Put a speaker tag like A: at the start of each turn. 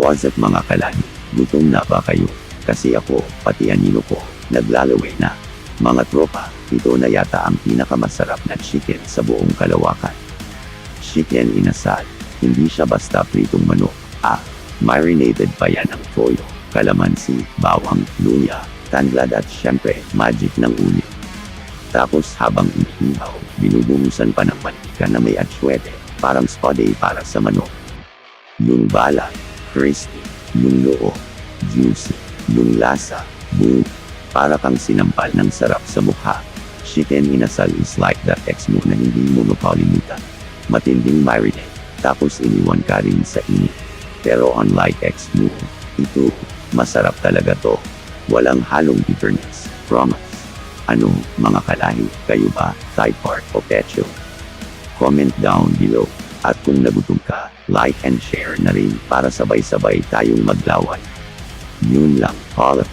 A: What's up mga kalani? Gutom na ba kayo? Kasi ako, pati anino ko, naglalaway na. Mga tropa, ito na yata ang pinakamasarap na chicken sa buong kalawakan. Chicken inasal, hindi siya basta pritong manok. Ah, marinated pa yan ng toyo, kalamansi, bawang, luya, tanglad at syempre, magic ng ulit. Tapos habang inihaw, binubuhusan pa ng mantika na may atsuete, parang spade para sa manok. Yung balat, crispy, yung loo, juicy, yung lasa, boom, para kang sinampal ng sarap sa mukha. Chicken inasal is like that ex mo na hindi mo mapalimutan. Matinding marinade, tapos iniwan ka rin sa init. Pero unlike ex mo, ito, masarap talaga to. Walang halong bitterness, promise. Ano, mga kalahi, kayo ba, Thai part o ketchup? Comment down below. At kung nagutom ka, like and share na rin para sabay-sabay tayong maglaway. Yun lang, follow.